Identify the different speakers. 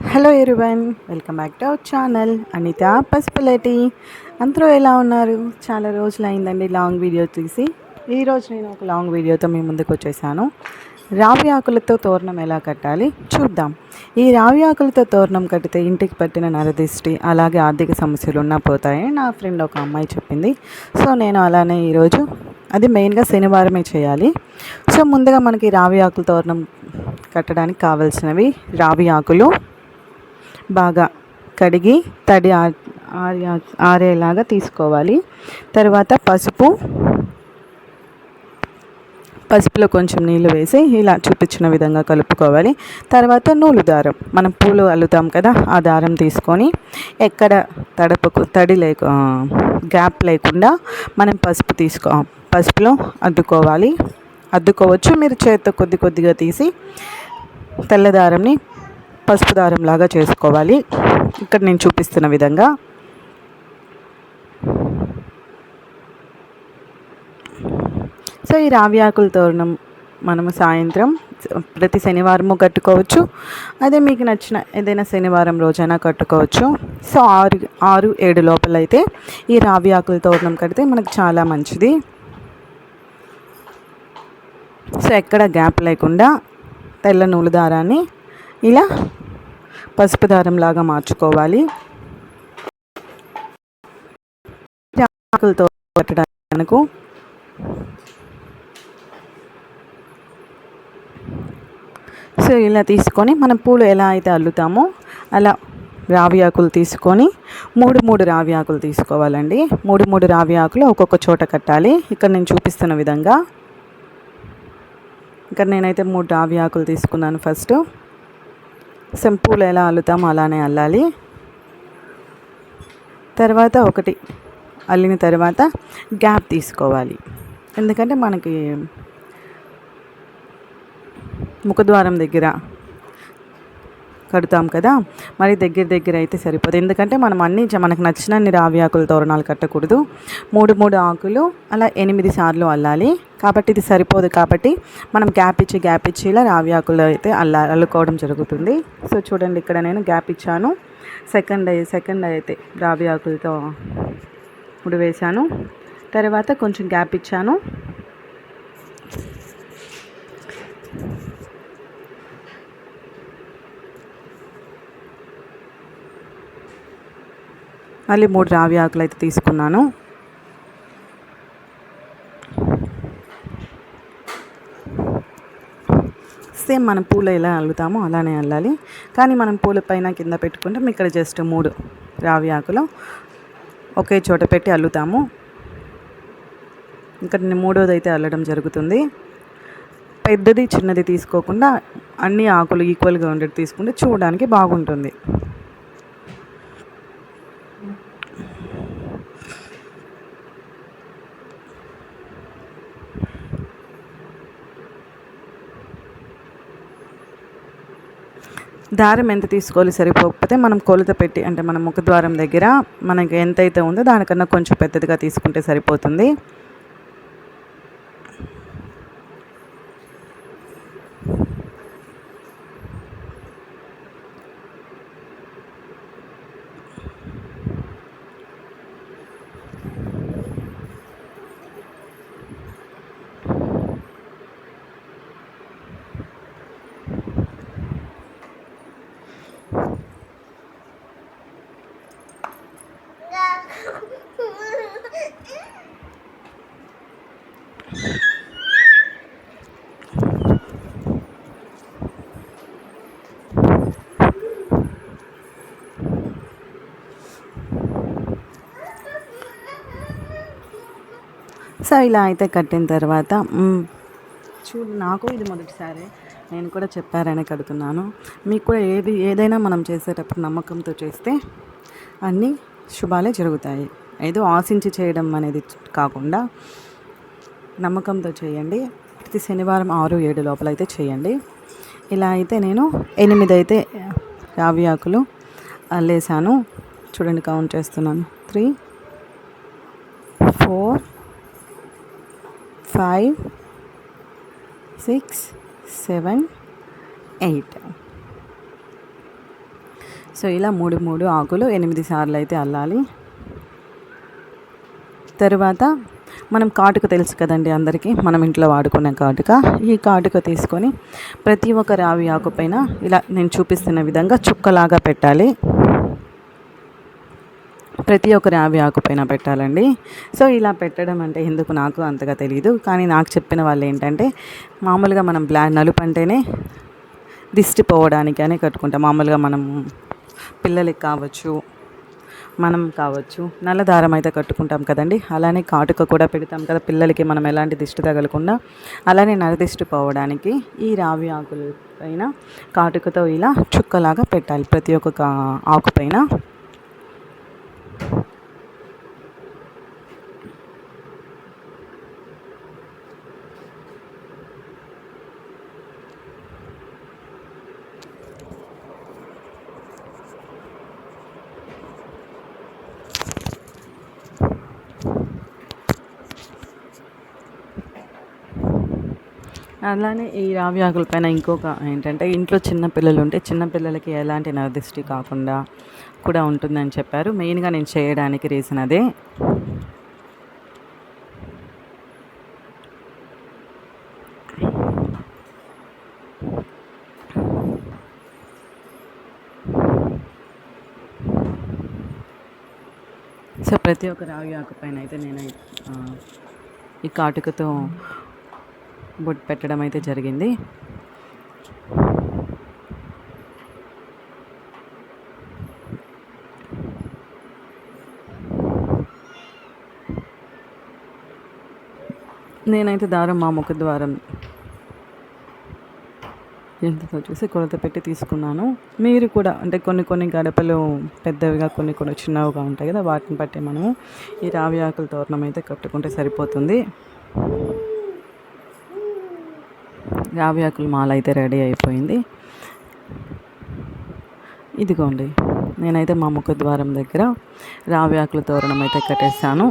Speaker 1: Hello everyone welcome back to our channel. Anitha Pasupuleti అందరూ ఎలా ఉన్నారు? చాలా రోజులు అయిందండి లాంగ్ వీడియో తీసి. ఈరోజు నేను ఒక లాంగ్ వీడియోతో మీ ముందుకు వచ్చేసాను. రావి ఆకులతో తోరణం ఎలా కట్టాలి? చూద్దాం. ఈ రావి ఆకులతో తోరణం కట్టితే ఇంటికి పట్టిన నరదిష్టి అలాగే ఆర్థిక సమస్యలు ఉన్నా పోతాయని నా ఫ్రెండ్ ఒక అమ్మాయి చెప్పింది. సో నేను అలానే ఈరోజు అది మెయిన్గా శనివారమే చేయాలి. సో ముందుగా మనకి రావి ఆకుల తోరణం కట్టడానికి కావాల్సినవి రావి ఆకులు బాగా కడిగి తడి ఆ- ఆరేలాగా తీసుకోవాలి. తర్వాత పసుపు పసుపులో కొంచెం నీళ్ళు వేసి ఇలా చూపించిన విధంగా కలుపుకోవాలి. తర్వాత నూలు దారం. మనం పూలు అల్లుతాం కదా ఆ దారం తీసుకొని ఎక్కడ తడపకు తడి లేక గ్యాప్ లేకుండా మనం పసుపు తీసుకో పసుపులో అద్దుకోవాలి. అద్దుకోవచ్చు. మీరు చేత్తో కొద్ది కొద్దిగా తీసి తెల్ల దారంని పసుపు దారం లాగా చేసుకోవాలి. ఇక్కడ నేను చూపిస్తున్న విధంగా. సో ఈ రావి ఆకుల తోరణం మనము సాయంత్రం ప్రతి శనివారము కట్టుకోవచ్చు. అదే మీకు నచ్చిన ఏదైనా శనివారం రోజైనా కట్టుకోవచ్చు. సో ఆరు ఆరు ఏడు లోపల అయితే ఈ రావి ఆకుల తోరణం కడితే మనకు చాలా మంచిది. సో ఎక్కడ గ్యాప్ లేకుండా తెల్ల నూలు దారాన్ని ఇలా పసుపు దారం లాగా మార్చుకోవాలి. ఆకులతో కట్టడానికి. సో ఇలా తీసుకొని మనం పూలు ఎలా అయితే అల్లుతామో అలా రావి ఆకులు తీసుకొని మూడు మూడు రావి ఆకులు తీసుకోవాలండి. మూడు మూడు రావి ఆకులు ఒక్కొక్క చోట కట్టాలి. ఇక్కడ నేను చూపిస్తున్న విధంగా. ఇక్కడ నేనైతే మూడు రావి ఆకులు తీసుకున్నాను ఫస్ట్. సింపుల్ ఎలా అల్లుతామో అలానే అల్లాలి. తర్వాత ఒకటి అల్లిన తర్వాత గ్యాప్ తీసుకోవాలి. ఎందుకంటే మనకి ముఖద్వారం దగ్గర కడతాం కదా? మరి దగ్గర దగ్గర అయితే సరిపోదు. ఎందుకంటే మనం అన్ని మనకు నచ్చినన్ని రావి ఆకుల తోరణాలు కట్టకూడదు. మూడు మూడు ఆకులు అలా ఎనిమిది సార్లు అల్లాలి. కాబట్టి ఇది సరిపోదు కాబట్టి మనం గ్యాప్ ఇచ్చి గ్యాప్ ఇచ్చి ఇలా రావి ఆకులు అయితే అల్లా అల్లుకోవడం జరుగుతుంది. సో చూడండి ఇక్కడ నేను గ్యాప్ ఇచ్చాను. సెకండ్ అయి- సెకండ్ అయితే రావి ఆకులతో ఇప్పుడు తర్వాత కొంచెం గ్యాప్ ఇచ్చాను. మళ్ళీ మూడు రావి ఆకులు అయితే తీసుకున్నాను. సేమ్ మనం పూలు ఎలా అల్లుతామో అలానే అల్లాలి. కానీ మనం పూల పైన కింద పెట్టుకుంటాం. ఇక్కడ జస్ట్ మూడు రావి ఆకులు ఒకే చోట పెట్టి అల్లుతాము. ఇక్కడ మూడోది అయితే అల్లడం జరుగుతుంది. పెద్దది చిన్నది తీసుకోకుండా అన్ని ఆకులు ఈక్వల్గా ఉండేది తీసుకుంటే చూడడానికి బాగుంటుంది. దారం ఎంత తీసుకోవాలి సరిపోకపోతే మనం కొలత పెట్టి అంటే మన ముఖద్వారం దగ్గర మనకి ఎంతైతే ఉందో దానికన్నా కొంచెం పెద్దదిగా తీసుకుంటే సరిపోతుంది. సో ఇలా అయితే కట్టిన తర్వాత చూడు నాకు ఇది మొదటిసారి. నేను కూడా చెప్పారని కడుతున్నాను. మీకు కూడా ఏది ఏదైనా మనం చేసేటప్పుడు నమ్మకంతో చేస్తే అన్నీ శుభాలే జరుగుతాయి. ఏదో ఆశించి చేయడం అనేది కాకుండా నమ్మకంతో చేయండి. ప్రతి శనివారం ఆరు ఏడు లోపల అయితే చేయండి. ఇలా అయితే నేను ఎనిమిది అయితే రావి ఆకులు అల్లేసాను చూడండి కౌంట్ చేస్తున్నాను. Three four five six seven eight so ఇలా మూడు మూడు ఆకులు ఎనిమిది సార్లు అయితే అల్లాలి. తరువాత మనం కాటుక తెలుసు కదండి అందరికీ మనం ఇంట్లో వాడుకునే కాటుక. ఈ కాటుక తీసుకొని ప్రతి ఒక్క రావి ఆకుపైన ఇలా నేను చూపిస్తున్న విధంగా చుక్కలాగా పెట్టాలి. ప్రతి ఒక్క రావి ఆకుపైన పెట్టాలండి. సో ఇలా పెట్టడం అంటే ఎందుకు నాకు అంతగా తెలియదు కానీ నాకు చెప్పిన వాళ్ళు ఏంటంటే మామూలుగా మనం బ్లా నలుపు అంటేనే దిష్టి పోవడానికి కట్టుకుంటాం. మామూలుగా మనం పిల్లలకి కావచ్చు మనం కావచ్చు. నల్ల దారం అయితే కట్టుకుంటాం కదండి. అలానే కాటుక కూడా పెడతాం కదా పిల్లలకి మనం ఎలాంటి దిష్టి తగలకుండా. అలానే నరదిష్టి పోవడానికి ఈ రావి ఆకుల పైన కాటుకతో ఇలా చుక్కలాగా పెట్టాలి. ప్రతి ఒక్క కా- ఆకు పైన అలానే ఈ రావి ఆకుల పైన ఇంకొక ఏంటంటే ఇంట్లో చిన్న పిల్లలు ఉంటే చిన్న పిల్లలకి ఎలాంటి నరదిష్టి కాకుండా కూడా ఉంటుందని చెప్పారు. మెయిన్గా నేను చేయడానికి రీజన్ అదే. సో ప్రతి ఒక్క రావి ఆకు పైన అయితే నేను ఈ కాటుకతో బొట్టు పెట్టడం అయితే జరిగింది. నేనైతే దారం మా ముఖ ద్వారం ఎంతతో చూసి కొలత పెట్టి తీసుకున్నాను. మీరు కూడా అంటే కొన్ని కొన్ని గడపలు పెద్దవిగా కొన్ని కొన్ని చిన్నవిగా ఉంటాయి కదా వాటిని బట్టి మనము ఈ రావి ఆకుల తోరణం అయితే కట్టుకుంటే సరిపోతుంది. రావి ఆకుల మాల అయితే రెడీ అయిపోయింది. ఇదిగోండి నేనైతే మా ముఖద్వారం దగ్గర రావి ఆకుల తోరణం అయితే కట్టేస్తాను